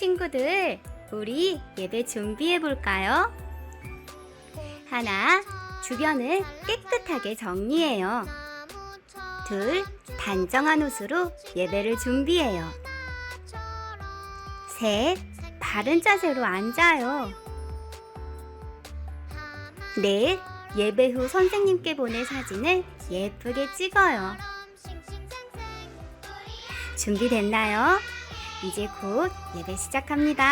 친구들, 우리 예배 준비해 볼까요? 하나, 주변을 깨끗하게 정리해요. 둘, 단정한 옷으로 예배를 준비해요. 셋, 바른 자세로 앉아요. 넷, 예배 후 선생님께 보낼 사진을 예쁘게 찍어요. 준비됐나요? 이제 곧 예배 시작합니다.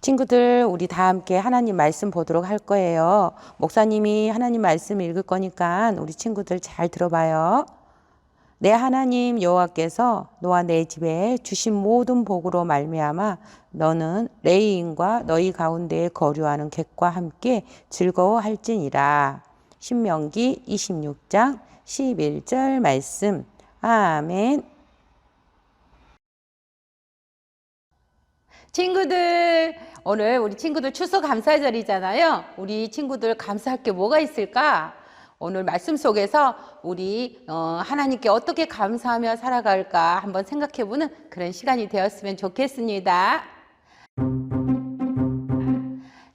친구들, 우리 다 함께 하나님 말씀 보도록 할 거예요. 목사님이 하나님 말씀 읽을 거니까 우리 친구들 잘 들어봐요. 내 하나님 여호와께서 너와 내 집에 주신 모든 복으로 말미암아 너는 레이인과 너희 가운데에 거류하는 객과 함께 즐거워할지니라. 신명기 26장 11절 말씀. 아멘. 친구들, 오늘 우리 친구들 추수 감사절이잖아요. 우리 친구들 감사할 게 뭐가 있을까? 오늘 말씀 속에서 우리 어, 하나님께 어떻게 감사하며 살아갈까 한번 생각해보는 그런 시간이 되었으면 좋겠습니다.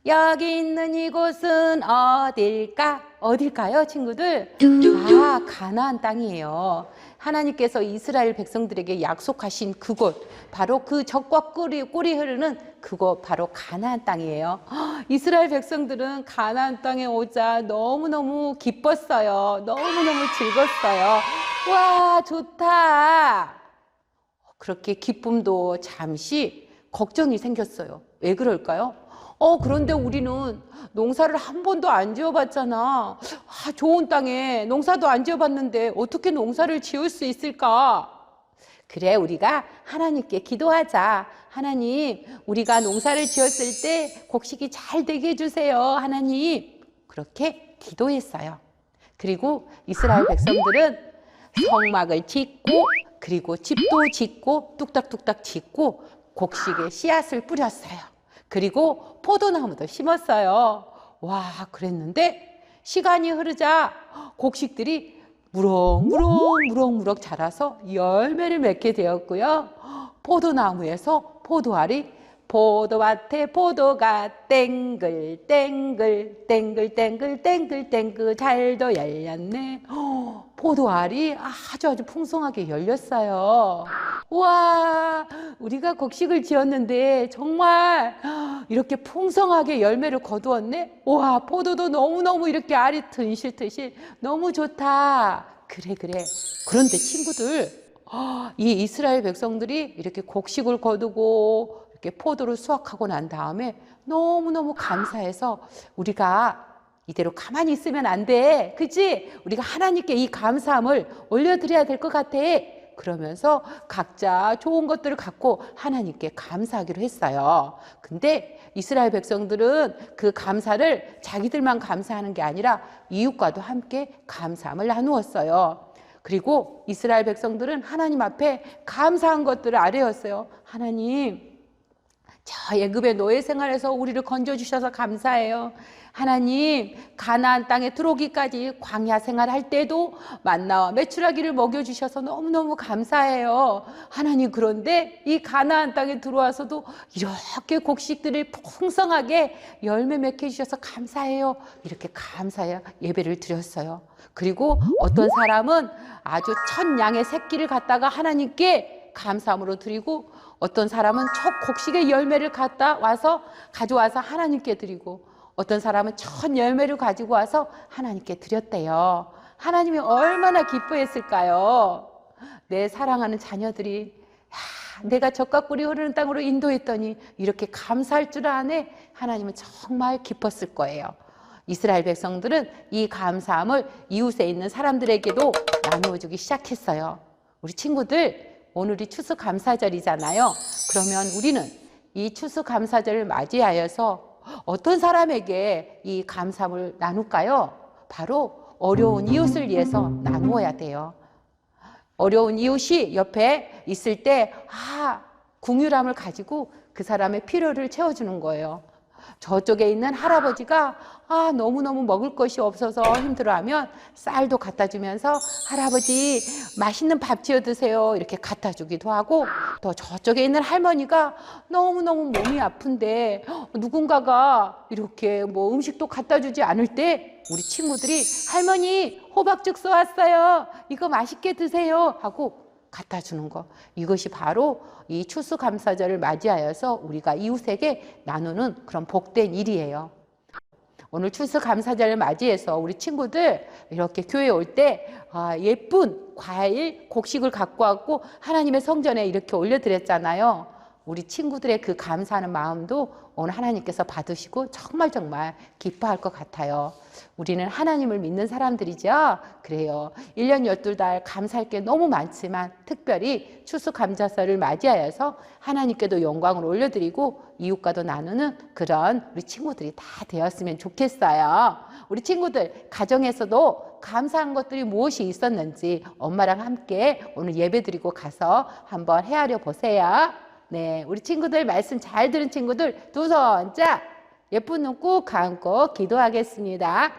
여기 있는 이곳은 어딜까? 어딜까요, 친구들? 아, 가나안 땅이에요. 하나님께서 이스라엘 백성들에게 약속하신 그곳, 바로 그 적과 꿀이, 꿀이 흐르는 그곳, 바로 가나안 땅이에요. 헉, 이스라엘 백성들은 가나안 땅에 오자 너무너무 기뻤어요. 너무너무 즐거웠어요. 와, 좋다. 그렇게 기쁨도 잠시 걱정이 생겼어요. 왜 그럴까요? 어, 그런데 우리는 농사를 한 번도 안 지어봤잖아. 아, 좋은 땅에 농사도 안 지어봤는데 어떻게 농사를 지을 수 있을까? 그래, 우리가 하나님께 기도하자. 하나님, 우리가 농사를 지었을 때 곡식이 잘 되게 해주세요. 하나님. 그렇게 기도했어요. 그리고 이스라엘 백성들은 성막을 짓고 그리고 집도 짓고 뚝딱뚝딱 짓고 곡식에 씨앗을 뿌렸어요. 그리고 포도나무도 심었어요. 와, 그랬는데 시간이 흐르자 곡식들이 무럭무럭 무럭무럭 자라서 열매를 맺게 되었고요. 포도나무에서 포도알이 포도밭에 포도가 땡글 땡글 땡글 땡글 땡글 땡글 잘도 열렸네. 포도알이 아주 아주 풍성하게 열렸어요. 와, 우리가 곡식을 지었는데 정말 이렇게 풍성하게 열매를 거두었네. 와, 포도도 너무너무 이렇게 알이 튼실튼실 너무 좋다. 그래, 그래. 그런데 친구들, 이 이스라엘 백성들이 이렇게 곡식을 거두고 포도를 수확하고 난 다음에 너무너무 감사해서 우리가 이대로 가만히 있으면 안 돼. 그치? 우리가 하나님께 이 감사함을 올려드려야 될 것 같아. 그러면서 각자 좋은 것들을 갖고 하나님께 감사하기로 했어요. 근데 이스라엘 백성들은 그 감사를 자기들만 감사하는 게 아니라 이웃과도 함께 감사함을 나누었어요. 그리고 이스라엘 백성들은 하나님 앞에 감사한 것들을 아뢰었어요. 하나님, 저 애굽의 노예 생활에서 우리를 건져 주셔서 감사해요. 하나님, 가나안 땅에 들어오기까지 광야 생활할 때도 만나와 메추라기를 먹여 주셔서 너무너무 감사해요. 하나님 그런데 이 가나안 땅에 들어와서도 이렇게 곡식들을 풍성하게 열매 맺게 해 주셔서 감사해요. 이렇게 감사해 예배를 드렸어요. 그리고 어떤 사람은 아주 첫 양의 새끼를 갖다가 하나님께 감사함으로 드리고 어떤 사람은 첫 곡식의 열매를 갖다 와서 가져와서 하나님께 드리고 어떤 사람은 첫 열매를 가지고 와서 하나님께 드렸대요. 하나님이 얼마나 기뻐했을까요? 내 사랑하는 자녀들이 야, 내가 젖과 꿀이 흐르는 땅으로 인도했더니 이렇게 감사할 줄 아네. 하나님은 정말 기뻤을 거예요. 이스라엘 백성들은 이 감사함을 이웃에 있는 사람들에게도 나누어 주기 시작했어요. 우리 친구들, 오늘이 추수 감사절이잖아요. 그러면 우리는 이 추수 감사절을 맞이하여서 어떤 사람에게 이 감사함을 나눌까요? 바로 어려운 이웃을 위해서 나누어야 돼요. 어려운 이웃이 옆에 있을 때, 아, 궁유람을 가지고 그 사람의 필요를 채워주는 거예요. 저쪽에 있는 할아버지가 아 너무너무 먹을 것이 없어서 힘들어하면 쌀도 갖다 주면서 할아버지 맛있는 밥 지어 드세요. 이렇게 갖다 주기도 하고 또 저쪽에 있는 할머니가 너무너무 몸이 아픈데 누군가가 이렇게 뭐 음식도 갖다 주지 않을 때 우리 친구들이 할머니 호박죽 쏘았어요. 이거 맛있게 드세요. 하고 갖다 주는 거. 이것이 바로 이 추수감사절을 맞이하여서 우리가 이웃에게 나누는 그런 복된 일이에요. 오늘 추수감사절을 맞이해서 우리 친구들 이렇게 교회 올때 아, 예쁜 과일, 곡식을 갖고 왔고 하나님의 성전에 이렇게 올려드렸잖아요. 우리 친구들의 그 감사하는 마음도 오늘 하나님께서 받으시고 정말 정말 기뻐할 것 같아요. 우리는 하나님을 믿는 사람들이죠. 그래요. 1년 12달 감사할 게 너무 많지만 특별히 추수감사절을 맞이하여서 하나님께도 영광을 올려드리고 이웃과도 나누는 그런 우리 친구들이 다 되었으면 좋겠어요. 우리 친구들 가정에서도 감사한 것들이 무엇이 있었는지 엄마랑 함께 오늘 예배드리고 가서 한번 헤아려 보세요. 네, 우리 친구들 말씀 잘 들은 친구들 두 손자 예쁜 눈 꾹 감고 기도하겠습니다.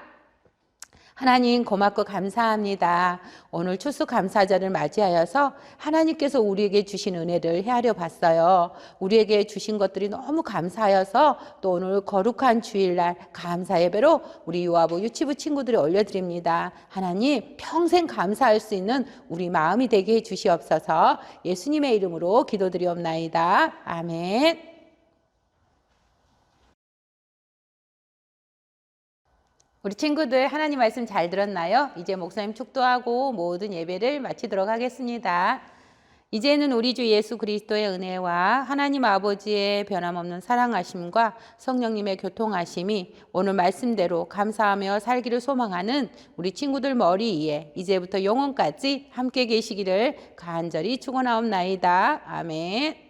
하나님 고맙고 감사합니다. 오늘 추수감사절을 맞이하여서 하나님께서 우리에게 주신 은혜를 헤아려 봤어요. 우리에게 주신 것들이 너무 감사하여서 또 오늘 거룩한 주일날 감사 예배로 우리 유아부 유치부 친구들이 올려드립니다. 하나님 평생 감사할 수 있는 우리 마음이 되게 해 주시옵소서 예수님의 이름으로 기도드리옵나이다. 아멘. 우리 친구들 하나님 말씀 잘 들었나요? 이제 목사님 축도하고 모든 예배를 마치도록 하겠습니다. 이제는 우리 주 예수 그리스도의 은혜와 하나님 아버지의 변함없는 사랑하심과 성령님의 교통하심이 오늘 말씀대로 감사하며 살기를 소망하는 우리 친구들 머리 위에 이제부터 영원까지 함께 계시기를 간절히 축원하옵나이다. 아멘.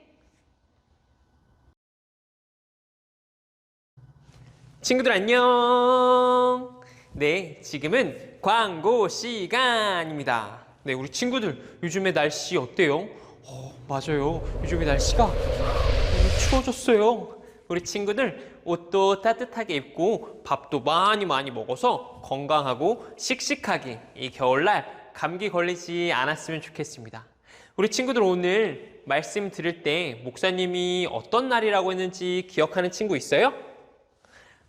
친구들 안녕. 네, 지금은 광고 시간입니다. 네, 우리 친구들 요즘에 날씨 어때요? 어, 맞아요. 요즘에 날씨가 너무 추워졌어요. 우리 친구들 옷도 따뜻하게 입고 밥도 많이 많이 먹어서 건강하고 씩씩하게 이 겨울날 감기 걸리지 않았으면 좋겠습니다. 우리 친구들 오늘 말씀 들을 때 목사님이 어떤 날이라고 했는지 기억하는 친구 있어요?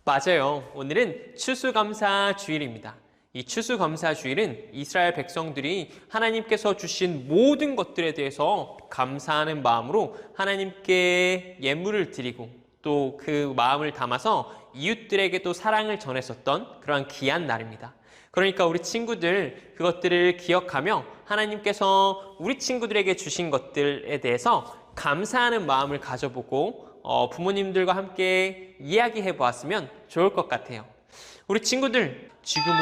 맞아요. 오늘은 추수감사 주일입니다. 이 추수감사 주일은 이스라엘 백성들이 하나님께서 주신 모든 것들에 대해서 감사하는 마음으로 하나님께 예물을 드리고 또 그 마음을 담아서 이웃들에게도 사랑을 전했었던 그러한 귀한 날입니다. 그러니까 우리 친구들 그것들을 기억하며 하나님께서 우리 친구들에게 주신 것들에 대해서 감사하는 마음을 가져보고 어, 부모님들과 함께 이야기해 보았으면 좋을 것 같아요. 우리 친구들, 지금은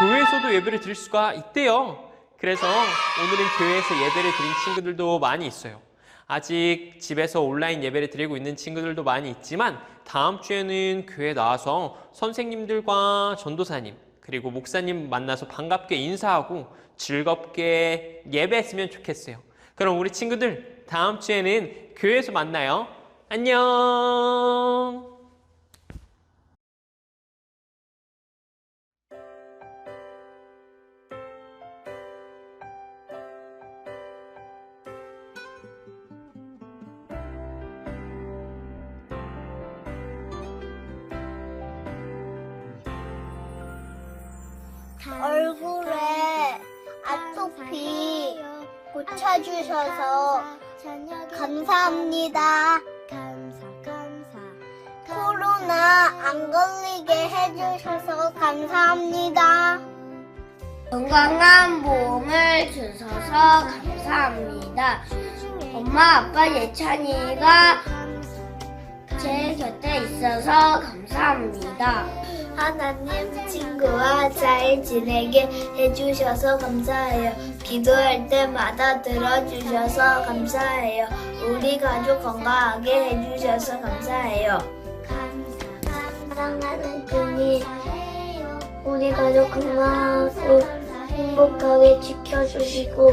교회에서도 예배를 드릴 수가 있대요. 그래서 오늘은 교회에서 예배를 드린 친구들도 많이 있어요. 아직 집에서 온라인 예배를 드리고 있는 친구들도 많이 있지만 다음 주에는 교회 나와서 선생님들과 전도사님 그리고 목사님 만나서 반갑게 인사하고 즐겁게 예배했으면 좋겠어요. 그럼 우리 친구들 다음 주에는 교회에서 만나요. 안녕. 얼굴에 아토피 고쳐주셔서 감사합니다. 코로나 안 걸리게 해주셔서 감사합니다. 건강한 몸을 주셔서 감사합니다. 엄마, 아빠, 예찬이가 제 곁에 있어서 감사합니다. 하나님 친구와 잘 지내게 해주셔서 감사해요. 기도할 때마다 들어주셔서 감사해요. 우리 가족 건강하게 해주셔서 감사해요. 사랑하는 주님, 우리 가족 건강하고 행복하게 지켜주시고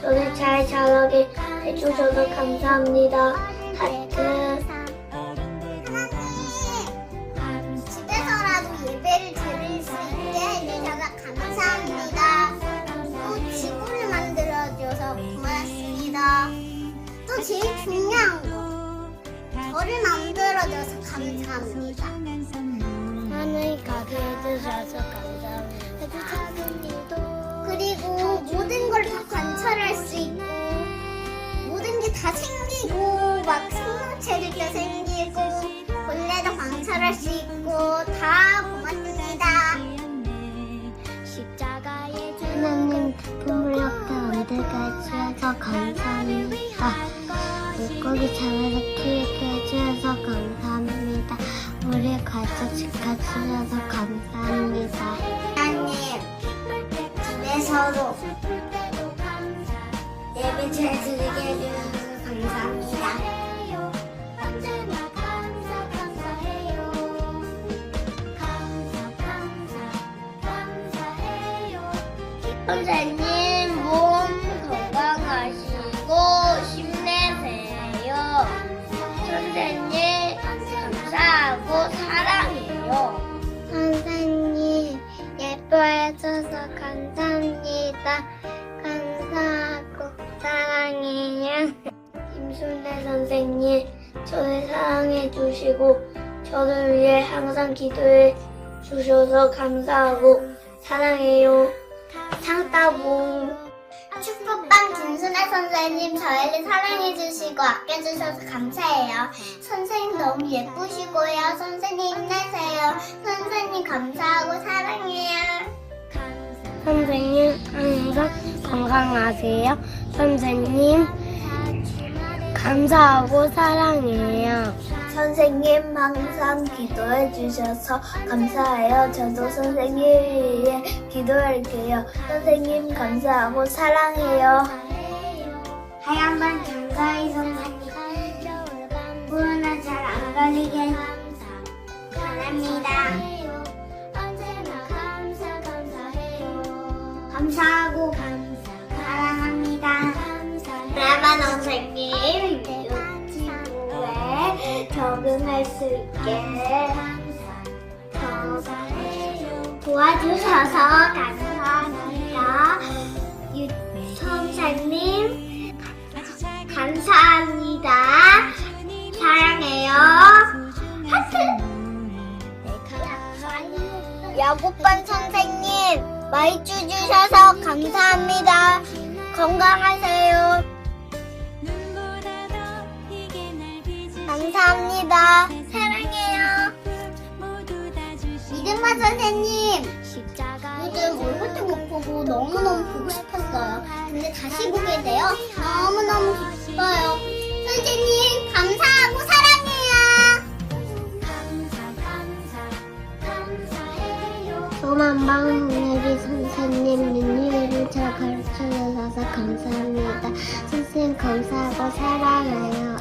저를 잘 자라게 해주셔서 감사합니다. 하트. 제일 중요한 거, 저를 만들어줘서 감사합니다. 다 생기고 막 생명체들도 생기고 원래도 관찰할 수 있고 다 고맙습니다. 하나님 부물력도 만들게 해주셔서 감사합니다. 물고기 잠에서 키우게 해주셔서 감사합니다. 우리 가족 지켜주셔서 감사합니다. 하나님 집에서도 예배 잘 드리게 해주셔서 감사합니다. 언제나 감사 감사해요 감사 감사 감사해요 선생님 몸 건강하시고 힘내세요. 선생님 감사하고 사랑해요. 선생님 예뻐해줘서 감사합니다. 김순대 선생님 저를 사랑해 주시고 저를 위해 항상 기도해 주셔서 감사하고 사랑해요. 상따봉 축복방 김순애 선생님 저희를 사랑해주시고 아껴주셔서 감사해요. 선생님 너무 예쁘시고요. 선생님 힘내세요. 선생님 감사하고 사랑해요. 선생님 항상 건강하세요. 선생님 감사하고 사랑해요. 선생님 항상 기도해 주셔서 감사해요. 저도 선생님 위해 기도할게요. 선생님 감사하고 사랑해요. 하얀 반 장가희 선생님 코로나 잘 안 걸리게 바랍니다. 언제나 감사 감사해요 감사하고 사랑합니다. 라바 선생님 적응할 수 있게 더 도와주셔서 감사합니다. 유 선생님 감사합니다. 사랑해요. 하트. 야구반 선생님 마이쮸 주셔서 감사합니다. 건강하세요. 감사합니다. 사랑해요. 이든마 선생님 요즘 얼굴도 못 보고 너무너무 보고 싶었어요. 근데 다시 보게 돼요. 너무너무 기뻐요. 선생님 감사하고 사랑해요. 감사 감사 감사해요 소만방 하늘이 선생님 민유를 잘 가르쳐 주셔서 감사합니다. 선생님 감사하고 사랑해요.